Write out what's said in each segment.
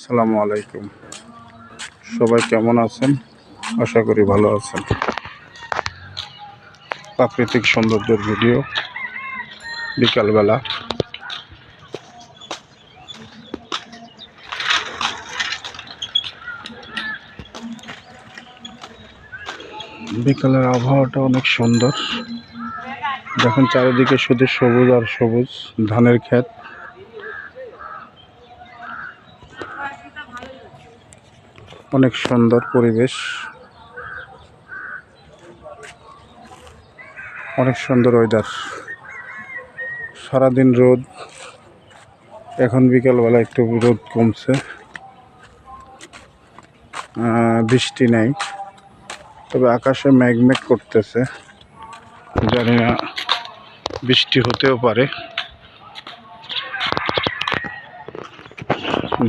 আসসালামু আলাইকুম। সবাই কেমন আছেন? আশা করি ভালো আছেন। প্রাকৃতিক সৌন্দর্যের ভিডিও বিকালবেলা। বিকালের আবহাওয়াটা অনেক সুন্দর। দেখেন চারিদিকে শুধু সবুজ আর সবুজ, ধানের ক্ষেত। অনেক সুন্দর পরিবেশ। অনেক সুন্দর ওয়েদার সারাদিন রোদ। এখন বিকালবেলা একটু রোদ কমছে। বৃষ্টি নাই। তবে আকাশে মেঘ মেঘ করতেছে। জানি না বৃষ্টি হতেও পারে।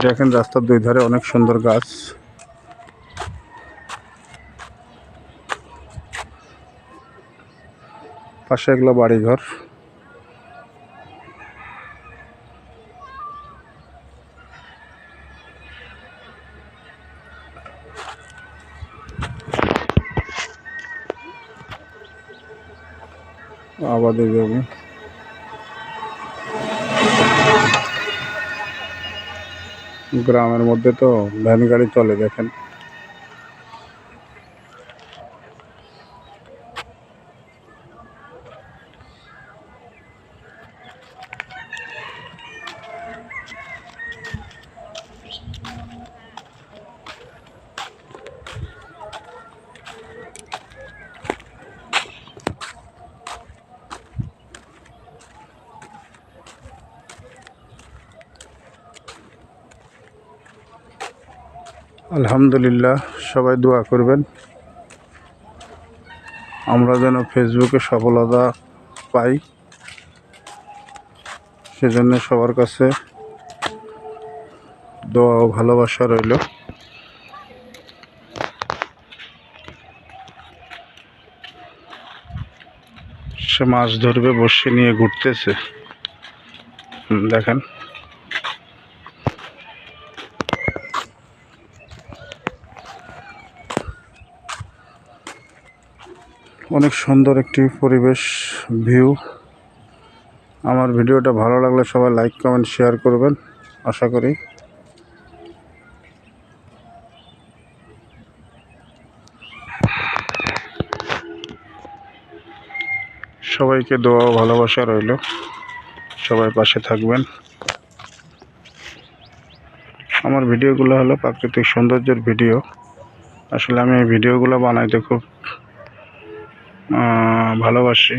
দেখেন রাস্তার দুই ধারে অনেক সুন্দর গাছ। পাশে এগুলো বাড়িঘর। আবাদি জমি গ্রামের মধ্যে তো ভ্যান গাড়ি চলে দেখেন। আলহামদুলিল্লাহ, সবাই দোয়া করবেন। আমরা যেন ফেসবুকে সফলতা পাই, সেজন্য সবার কাছে দোয়া ও ভালোবাসা রইল। সে মাছ ধরবে, বসে নিয়ে ঘুরতেছে। দেখেন। অনেক সুন্দর একটি পরিবেশ ভিউ। আমার ভিডিওটা ভালো লাগলে সবাই লাইক কমেন্ট শেয়ার করবেন, আশা করি। সবাইকে দোয়া ভালোবাসা রইল। সবাই পাশে থাকবেন। আমার ভিডিওগুলো হলো প্রাকৃতিক সৌন্দর্যের ভিডিও। আসলে আমি এই ভিডিওগুলো বানাইতে খুব ভালোবাসি।